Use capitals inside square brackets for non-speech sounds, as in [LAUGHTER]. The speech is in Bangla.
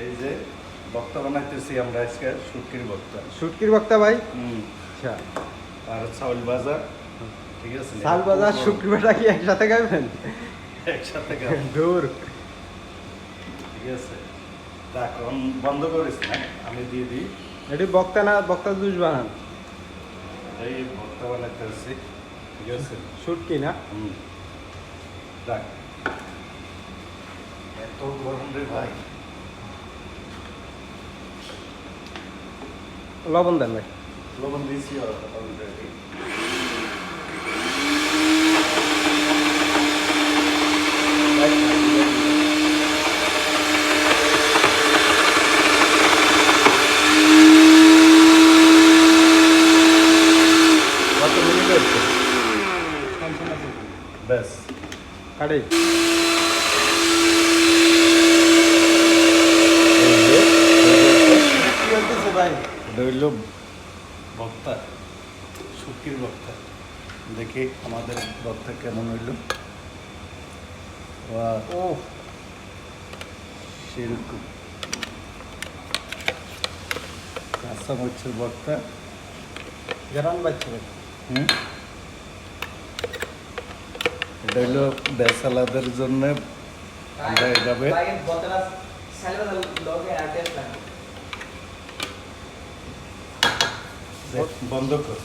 এই যে বক্তা বানাইতেছি আমরা আজকে শুটকির বক্তা। শুটকির বক্তা ভাই? হুম। আচ্ছা। আর চাউল ঠিক আছে শাল বাজার শুটকি বাটা কি একসাথে খাবেন? একসাথে খাব। [LAUGHS] দূর। ঠিক আছে। তা এখন বন্ধ করিস না আমি দিয়ে দিই। এটি বক্তা না বক্তা জুস বানান। এই ভর্তা বানাইতেছি ঠিক আছে। শুটকি না? হুম। রাখ এত গরম রে ভাই। লবণ দেন ভাই লবণ দিয়েছি ব্যাস কাটে ভাই হইল বক্তা শুকির বক্তা। দেখি আমাদের বক্তা কেমন হইল। ও সেরকম। কাঁচা মরিচের বক্তা। গেরান বাচ্চা হুম? এটা হইল বেসালাদের জন্য আমরা এভাবে বন্ধ কর